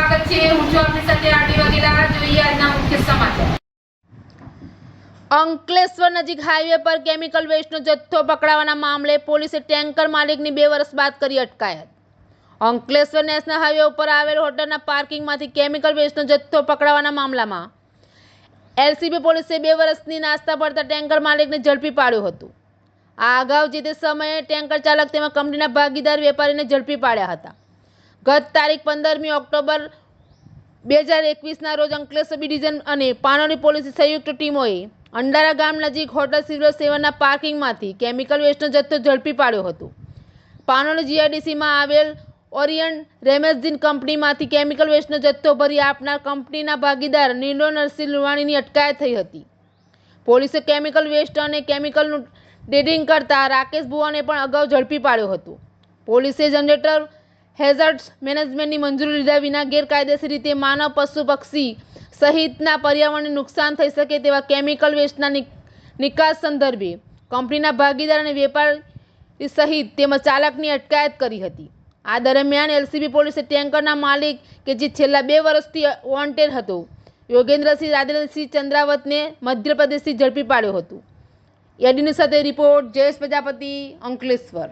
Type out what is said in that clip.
સ્વાગત છે. હું છું આપની સાથે આરડી વગેરા. જોઈએ આજના મુખ્ય સમાચાર. અંકલેશ્વર નજીક હાઈવે પર કેમિકલ વેસ્ટનો જથ્થો પકડાવવાના મામલે પોલીસે ટેન્કર માલિકની બે વર્ષ બાદ કરી અટકાયત. અંકલેશ્વર નેશનલ હાઈવે ઉપર આવેલ હોટલના પાર્કિંગમાંથી કેમિકલ વેસ્ટનો જથ્થો પકડાવવાના મામલામાં એલસીબી પોલીસે બે વર્ષની નાસ્તા પડતા ટેન્કર માલિકને ઝડપી પાડ્યું હતું. આ અગાઉ જે તે સમયે ટેન્કર ચાલક તેમાં કંપનીના ભાગીદાર, વેપારીને ઝડપી પાડ્યા હતા. ગત તારીખ પંદરમી ઓક્ટોબર બે હજાર એકવીસના રોજ અંકલેશ્વર ડિવિઝન અને પાનોલી પોલીસની સંયુક્ત ટીમોએ અંડારા ગામ નજીક હોટલ સિવિલ સેવનના પાર્કિંગમાંથી કેમિકલ વેસ્ટનો જથ્થો ઝડપી પાડ્યો હતો. પાનોલી જીઆઈડીસીમાં આવેલ ઓરિયન રેમેઝીન કંપનીમાંથી કેમિકલ વેસ્ટનો જથ્થો ભરી આપનાર કંપનીના ભાગીદાર નીલો નરસિંહ લુવાણીની અટકાયત થઈ હતી. પોલીસે કેમિકલ વેસ્ટ અને કેમિકલનું ડેડિંગ કરતા રાકેશ બુવાને પણ અગાઉ ઝડપી પાડ્યો હતો. પોલીસે જનરેટર હેઝર્ડ્સ મેનેજમેન્ટની મંજૂરી લીધા વિના ગેરકાયદેસર રીતે માનવ પશુ પક્ષી સહિતના પર્યાવરણને નુકસાન થઈ શકે તેવા કેમિકલ વેસ્ટના નિકાસ સંદર્ભે કંપનીના ભાગીદાર અને વેપારી સહિત તેમજ ચાલકની અટકાયત કરી હતી. આ દરમિયાન એલસીબી પોલીસે ટેન્કરના માલિક કે જે છેલ્લા બે વર્ષથી વોન્ટેડ હતો, યોગેન્દ્રસિંહ રાધેન્દ્રસિંહ ચંદ્રાવતને મધ્યપ્રદેશથી ઝડપી પાડ્યો હતો. એડીની સાથે રિપોર્ટ, જયેશ પ્રજાપતિ, અંકલેશ્વર.